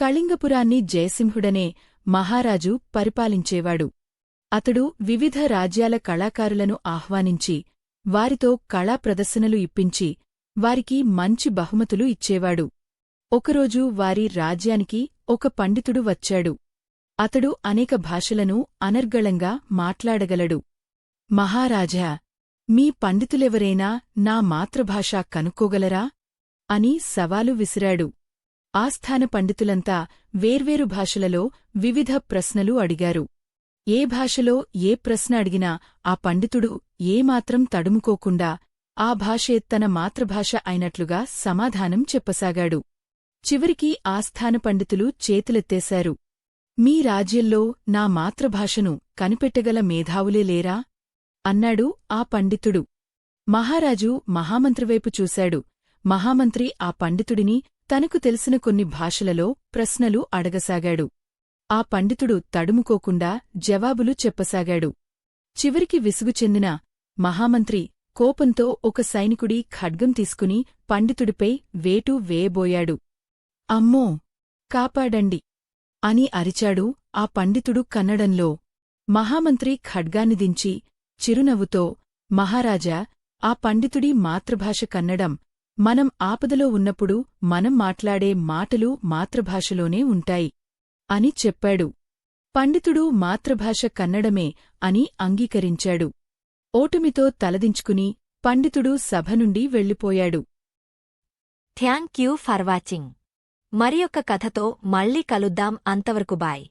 కళింగపురాన్ని జయసింహుడనే మహారాజు పరిపాలించేవాడు. అతడు వివిధ రాజ్యాల కళాకారులను ఆహ్వానించి వారితో కళా ప్రదర్శనలు ఇప్పించి వారికి మంచి బహుమతులు ఇచ్చేవాడు. ఒకరోజు వారి రాజ్యానికి ఒక పండితుడు వచ్చాడు. అతడు అనేక భాషలను అనర్గళంగా మాట్లాడగలడు. మహారాజా మీ పండితులెవరైనా నా మాతృభాష కనుక్కోగలరా? అని సవాలు విసిరాడు. ఆస్థాన పండితులంతా వేర్వేరు భాషలలో వివిధ ప్రశ్నలు అడిగారు. ఏ భాషలో ఏ ప్రశ్న అడిగినా ఆ పండితుడు ఏమాత్రం తడుముకోకుండా ఆ భాషే తన మాతృభాష అయినట్లుగా సమాధానం చెప్పసాగాడు. చివరికి ఆస్థాన పండితులు చేతులెత్తేశారు. మీ రాజ్యంలో నా మాతృభాషను కనిపెట్టగల మేధావులే లేరా అన్నాడు ఆ పండితుడు. మహారాజు మహామంత్రివైపు చూశాడు. మహామంత్రి ఆ పండితుడిని తనకు తెలిసిన కొన్ని భాషలలో ప్రశ్నలు అడగసాగాడు. ఆ పండితుడు తడుముకోకుండా జవాబులు చెప్పసాగాడు. చివరికి విసుగు చెందిన మహామంత్రి కోపంతో ఒక సైనికుడి ఖడ్గం తీసుకుని పండితుడిపై వేటు వేయబోయాడు. అమ్మో! కాపాడండి! అని అరిచాడు ఆ పండితుడు కన్నడంలో. మహామంత్రి ఖడ్గాన్ని దించి చిరునవ్వుతో మహారాజా ఆ పండితుడి మాతృభాష కన్నడం మనం ఆపదలో ఉన్నప్పుడు మనం మాట్లాడే మాటలు మాతృభాషలోనే ఉంటాయి అని చెప్పాడు. పండితుడు మాతృభాష కన్నడమే అని అంగీకరించాడు. ఓటమితో తలదించుకుని పండితుడు సభ నుండి వెళ్ళిపోయాడు. Thank you for watching. మరి కథతో మళ్ళీ కలుద్దాం అంతవరకు బాయ్.